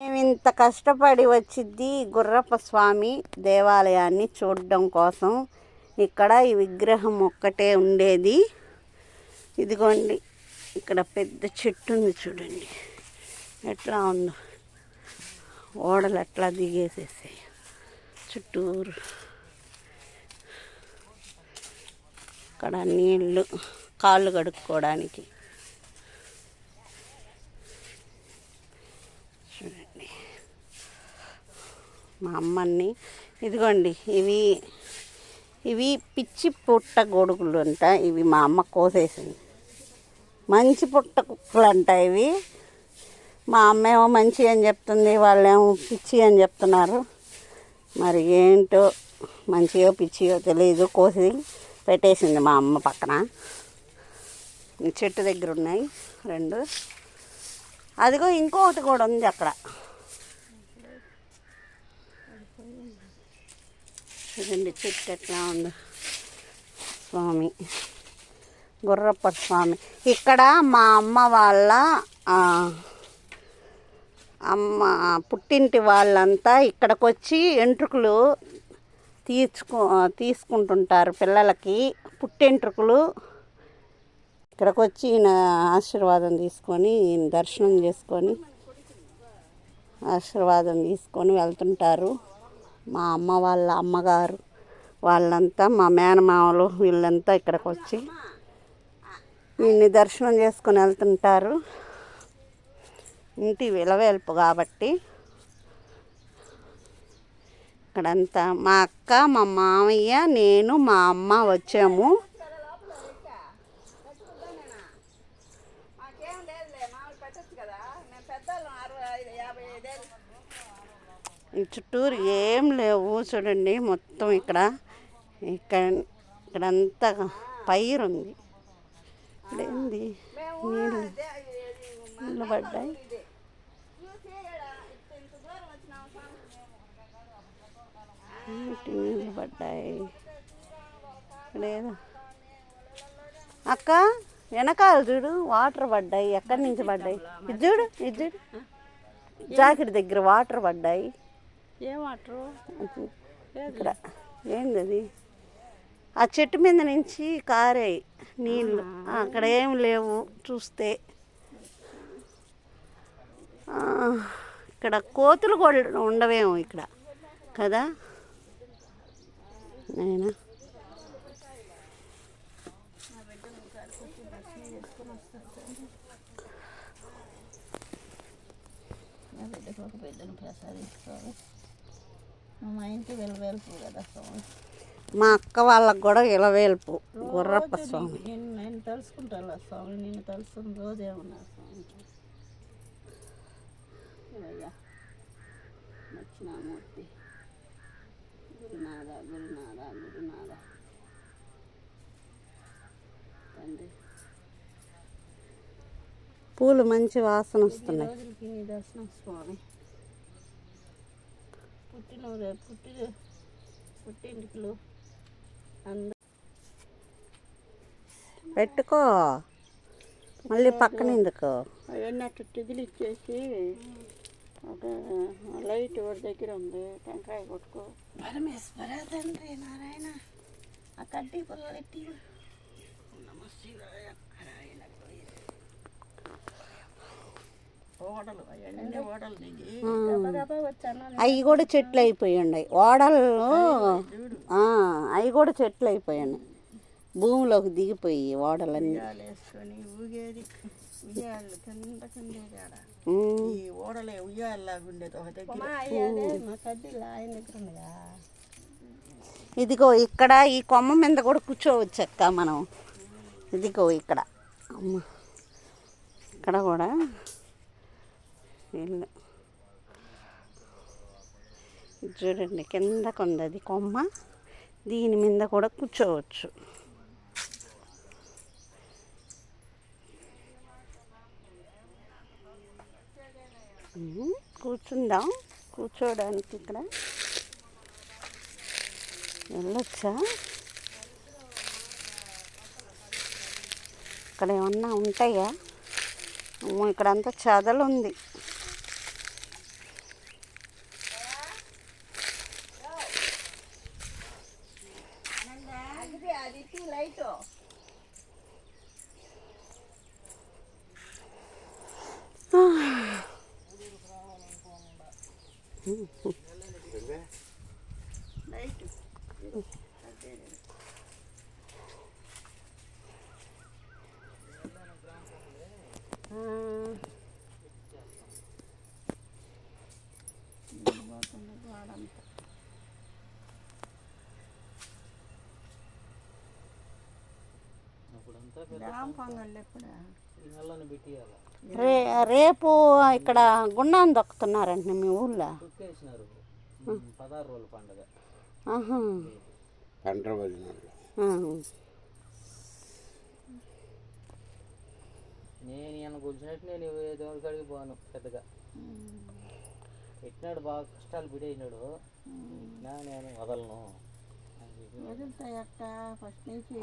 మేము ఇంత కష్టపడి వచ్చింది గుర్రప్ప స్వామి దేవాలయాన్ని చూడడం కోసం. ఇక్కడ ఈ విగ్రహం ఒక్కటే ఉండేది. ఇదిగోండి ఇక్కడ పెద్ద చెట్టు ఉంది చూడండి. ఎట్లా ఉందో. ఓడలు ఎట్లా దిగేసేసాయి. చుట్టూరు. ఇక్కడ నీళ్ళు కాళ్ళు కడుక్కోవడానికి చూడండి మా అమ్మని. ఇదిగోండి ఇవి ఇవి పిచ్చి పుట్ట గొడుగులు అంట ఇవి మా అమ్మ కోసేసింది. మంచి పుట్ట కుక్కలు అంట ఇవి. మా అమ్మ ఏమో మంచి అని చెప్తుంది వాళ్ళేమో పిచ్చి అని చెప్తున్నారు. మరి ఏంటో మంచియో పిచ్చియో తెలియదు కోసి పెట్టేసింది మా అమ్మ పక్కన. చెట్టు దగ్గర ఉన్నాయి రెండు. అదిగో ఇంకొకటి కూడా ఉంది అక్కడ. చూడండి చెట్టు ఎట్లా ఉంది. స్వామి గుర్రప్ప స్వామి. ఇక్కడ మా అమ్మ వాళ్ళ అమ్మ పుట్టింటి వాళ్ళంతా ఇక్కడికి వచ్చి ఎంట్రుకలు తీర్చుకు తీసుకుంటుంటారు పిల్లలకి. పుట్టెంట్రుకలు ఇక్కడికి వచ్చి ఈయన ఆశీర్వాదం తీసుకొని ఈయన దర్శనం చేసుకొని ఆశీర్వాదం తీసుకొని వెళ్తుంటారు. మా అమ్మ వాళ్ళ అమ్మగారు వాళ్ళంతా మా మేనమామలు వీళ్ళంతా ఇక్కడికి వచ్చి ఈయన్ని దర్శనం చేసుకొని వెళ్తుంటారు. ఇంటి విలవేల్పు కాబట్టి ఇక్కడంతా మా అక్క మా మామయ్య నేను మా అమ్మ వచ్చాము. చుట్టూరు ఏం లేవు చూడండి మొత్తం ఇక్కడ. ఇక్కడ ఇక్కడంతా పైరు ఉంది. ఇక్కడ ఏంది? నీళ్ళు నీళ్ళు పడ్డాయి నీళ్ళు పడ్డాయి లేదు అక్క వెనకాల చూడు వాటర్ పడ్డాయి. ఎక్కడి నుంచి పడ్డాయి? ఇది చూడు ఇది చూడు. జాకెట్ దగ్గర వాటర్ పడ్డాయి. ఇక్కడ ఏంది? అది ఆ చెట్టు మీద నుంచి కారాయి నీళ్ళు. అక్కడ ఏం లేవు చూస్తే. ఇక్కడ కోతులు కూడా ఉండవేమో ఇక్కడ. కదా? నేనా? నా బిడ్డకు ఒక బిడ్డను ప్రసాదించుకోవాలి. మా ఇంటి వెలువెలుపు కదా స్వామి. మా అక్క వాళ్ళకు కూడా ఇలవేల్పు గుర్రప్ప స్వామి. నేను నేను తలుసుకుంటాను స్వామి? నేను తలుసుకుని రోజే ఉన్నా స్వామి? అయ్యా దక్షిణామూర్తి. గురునాథ గురునాథ గురునాథ. తండ్రి. పూలు మంచి వాసన వస్తున్నాయి. దర్శనం స్వామి. పుట్టిన రేపు పుట్టిన పుట్టింటికలు. అందరూ పెట్టుకో. మళ్ళీ పక్కన ఎందుకు అవన్నీ అట్లా టిదిలి ఇచ్చేసి ఒక లైట్ ఒకటి దగ్గర ఉంది టెంకాయ కొట్టుకో. పరమేశ్వర తండ్రి నారాయణ. ఆ కడ్డీ పొల్లెట్టి ఓడలు అవన్నీ ఓడలు దిగి గబ గబ వచ్చాను అవి కూడా చెట్లు అయిపోయి ఉన్నాయి. ఓడలు అవి కూడా చెట్లు అయిపోయి ఉన్నాయి. భూమిలోకి దిగిపోయి ఓడలన్నీ. ఓడలే ఇదిగో ఇక్కడ ఈ కొమ్మ మీద కూడా కూర్చోవచ్చు అక్క మనం. ఇదిగో ఇక్కడ. అమ్మ. ఇక్కడ కూడా ఇల్లు చూడండి కింద కొందది కొమ్మ దీని మీద కూడా కూర్చోవచ్చు. కూర్చుందాం? కూర్చోడానికి ఇక్కడ. వెళ్ళొచ్చా? ఇక్కడ ఏమన్నా ఉంటాయా? అమ్మో ఇక్కడంతా చదలు ఉంది లైట్ ఆ, పోతుంది గోడంతా రే రేపు ఇక్కడ గుండాన్ని దొక్కుతున్నారంట మీ ఊళ్ళో. నేను గురించినట్టు నేను ఏ దేవుడి కాడికి పోను పెద్దగా. పెట్టినాడు బాగా కష్టాలు బిడేసినాడు నా నేను వదలను. ఫస్ట్ నుంచి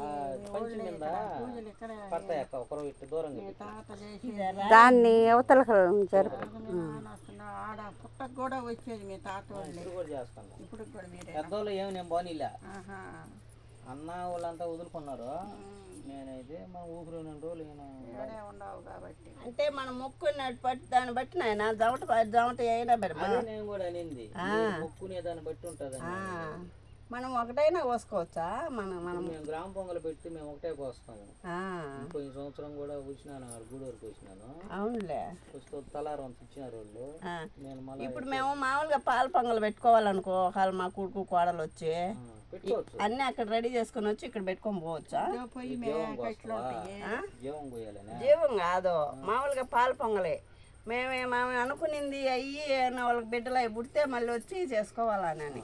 దాన్ని అవతలకు జరుపు మీ నాన్న వస్తున్నా ఆడ పుట్టకు కూడా వచ్చేది మీ తాత వాళ్ళే ఇప్పుడు కూడా మీరే పెద్దోళ్ళు ఏమి నేను పోనీలే. ఆహా. అన్న వాళ్ళంతా వదులుకున్నారు. నేనైతే మా ఊపిరి రెండు రోజులు ఉండవు కాబట్టి. అంటే మనం మొక్కున్నట్టు బట్టి దాన్ని బట్టి నాయన జమట జమట అయినా అదే నేను కూడా అనింది. మొక్కునే దాన్ని బట్టి ఉంటుంది మనం ఒకటైనా కోసుకోవచ్చా? మనం మనం మేము గ్రామ పొంగల్ పెట్టి మేము ఒకటే కోస్తాము. ఆ, పోయిన సంవత్సరం కూడా వచ్చినాను గూడూరుకి వచ్చినాను అవునులే. తలారం ఇచ్చినారు వాళ్ళు. నేను ఇప్పుడు మేము మామూలుగా పాల పొంగల్ పెట్టుకోవాలనుకో ఒకవేళ మా కొడుకు కోడలు వచ్చి అన్నీ అక్కడ రెడీ చేసుకొని వచ్చి ఇక్కడ పెట్టుకొని పోవచ్చా? జీవం కాదు. మామూలుగా పాల పొంగలే. మేమే మేము అనుకునింది అయ్యి నా వాళ్ళకి బిడ్డలు అవి పుడితే మళ్ళీ వచ్చి చేసుకోవాలని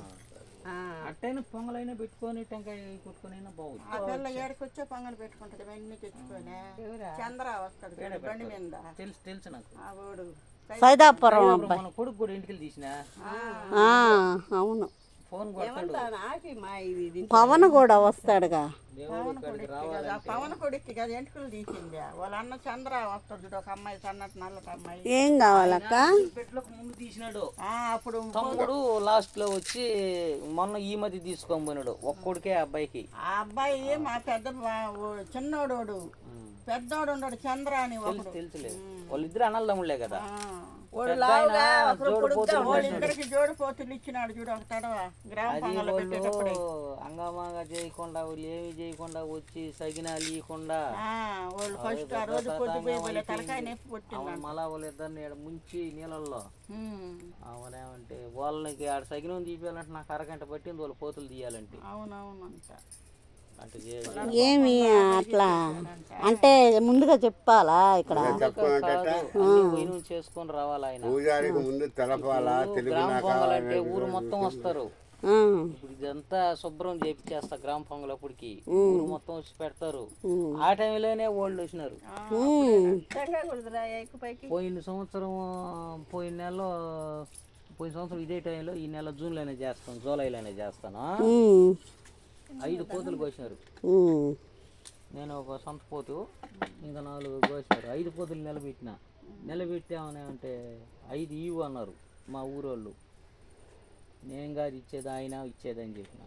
ఆ. అట్టైనా పొంగలైనా పెట్టుకొని టెంకాయ కొట్టుకొని బాగుంది ఏడుకొచ్చే పొంగల్ పెట్టుకుంటది ఇవన్నీ తెచ్చుకొని. చంద్ర వస్తుంది చూడు బండి మీద. తెలుసు తెలుసు నాకు. సైదాపురం కొడుకు కూడా ఇంటికి తీసిన? ఆ, అవును. ఫోన్. పవన్ కూడా వస్తాడుగా. పవన్ కొడుక్కి కదా ఎంటుకలు తీసింది. వాళ్ళ అన్న చంద్ర వస్తుంది చూడు ఒక అమ్మాయి సన్నటి నల్లటి అమ్మాయి. ఏం కావాలక్క? పెట్లకు ముందు తీసినాడు. ఆ, అప్పుడు తమ్ముడు లాస్ట్లో వచ్చి మొన్న ఈ మధ్య తీసుకొని పోయినాడు ఒక్కొడికే అబ్బాయికి. ఆ అబ్బాయి మా పెద్ద చిన్నోడోడు. పెద్దోడు ఉన్నాడు చంద్ర అని తెలుసులే. వాళ్ళిద్దరు అన్నదమ్ముళ్ళే కదా. వాళ్ళు అంగమాగా చేయకుండా వాళ్ళు ఏమి చేయకుండా వచ్చి సగినాలు ఇవ్వకుండా వాళ్ళు వాళ్ళ మళ్ళా వాళ్ళిద్దరిని ఈడ ముంచి నీళ్ళల్లో. అవునేమంటే వాళ్ళకి ఆడ సగినం తీయాలంటే నాకు అరగంట పట్టింది వాళ్ళు పోతులు తీయాలంటే. అవునవునంట. ఏమి అట్లా? అంటే ముందుగా చెప్పాలా ఇక్కడ? చేసుకొని రావాలి పూజారికి ముందు తెలపాలా అంటే ఊరు మొత్తం వస్తారు. ఇప్పుడు ఇదంతా శుభ్రం చేపిచ్చేస్తా గ్రామ పొంగల్ అప్పటికి. ఊరు మొత్తం వచ్చి పెడతారు. ఆ టైంలోనే వాళ్ళు వచ్చినారు. పోయిన సంవత్సరం పోయిన నెలలో పోయిన సంవత్సరం ఇదే టైంలో ఈ నెల జూన్లోనే చేస్తాను జూలైలోనే చేస్తాను? ఐదు కోతులు కోసినారు. నేను ఒక సొంత పోతు ఇంకా నాలుగు కోసినారు ఐదు పోతులు నిలబెట్టిన. నిలబెట్టామని అంటే ఐదు ఇవ్వు అన్నారు మా ఊరోళ్ళు. నేను కాదు ఇచ్చేది ఆయన ఇచ్చేది అని చెప్పిన.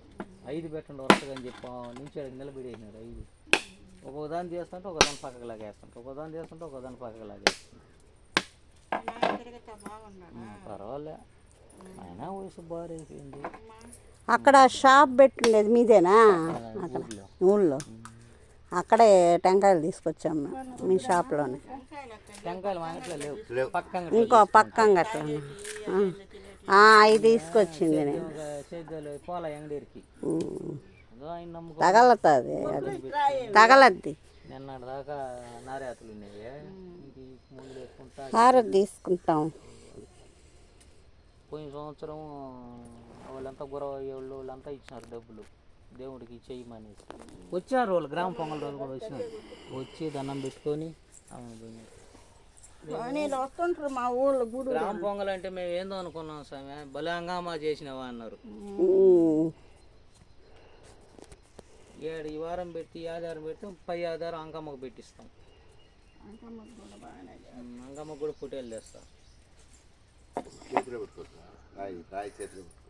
ఐదు పెట్టండి వరుసగా అని చెప్పి నుంచి నిలబెట్టేసినారు ఐదు. ఒక్కొక్క దాన్ని చేస్తుంటే ఒక దాని పక్కకు లాగేస్తుంటే ఒక దాన్ని చేస్తుంటే ఒక దాని పక్కకు లాగేస్తుంటే పర్వాలే. ఆయన వయసు బాగా అయిపోయింది అక్కడ షాప్ పెట్టిండేది మీదేనా? అక్కడ ఊళ్ళో. అక్కడే టెంకాయలు తీసుకొచ్చాం మీ షాప్లోనే. ఇంకో పక్కంగా అట్లా అవి తీసుకొచ్చింది నేను. తగలతుంది అది. తగలద్ది. హారతి తీసుకుంటాం. పోయిన సంవత్సరం వాళ్ళంతా గురవ వాళ్ళు వాళ్ళంతా ఇచ్చినారు డబ్బులు. దేవుడికి చేయమని వచ్చారు వాళ్ళు గ్రామ పొంగల్ రోజు కూడా వచ్చినారు. వచ్చి దండం పెట్టుకొని వస్తుంటారు మా ఊళ్ళో గుడి గ్రామ పొంగల్ అంటే మేము ఏందో అనుకున్నాం స్వామి భలే హంగామా చేసినావా అన్నారు. ఏడు ఈ వారం పెట్టి ఈ ఆధారం పెడితే పై ఆధారం అంకమ్మకు పెట్టిస్తాం. అంకమ్మకు కూడా పుట్టేలు తెస్తాం. చేతిలో పెట్టుకోవచ్చు? రాయి రాయి చేతిలో పెట్టుకో.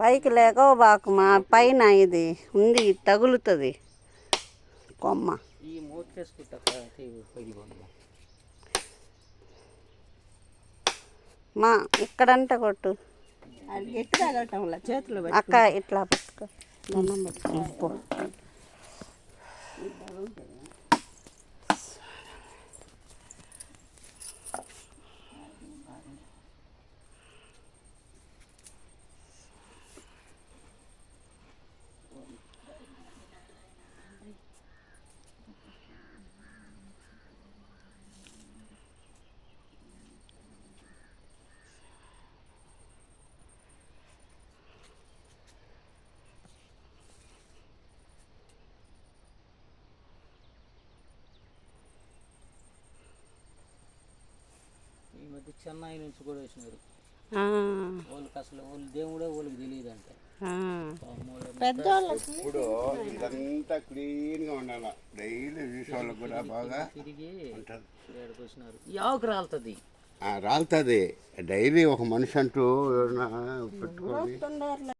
పైకి లేక బాకు మా పైన ఇది ఉంది తగులుతుంది. కొమ్మ. ఈ మా ఇక్కడంట కొట్టు. చేతిలో అక్క ఇట్లా పెట్టుకో పో. ఈ మధ్య చెన్నై నుంచి కూడా వచ్చినారు. ఆ, వాళ్ళకి అసలు వాళ్ళ దేవుడే వాళ్ళకి తెలియదు అంటే ఆ. పెద్దోళ్ళకి ఇప్పుడు ఇదంతా క్లీన్గా ఉండాలి? డైలీ చూసే వాళ్ళకి కూడా బాగా తిరిగి ఏడుకు వచ్చినారు ఈ ఆవుకు రాలుతుంది. రాలుతుంది. డైలీ ఒక మనిషి అంటూ తొందరలో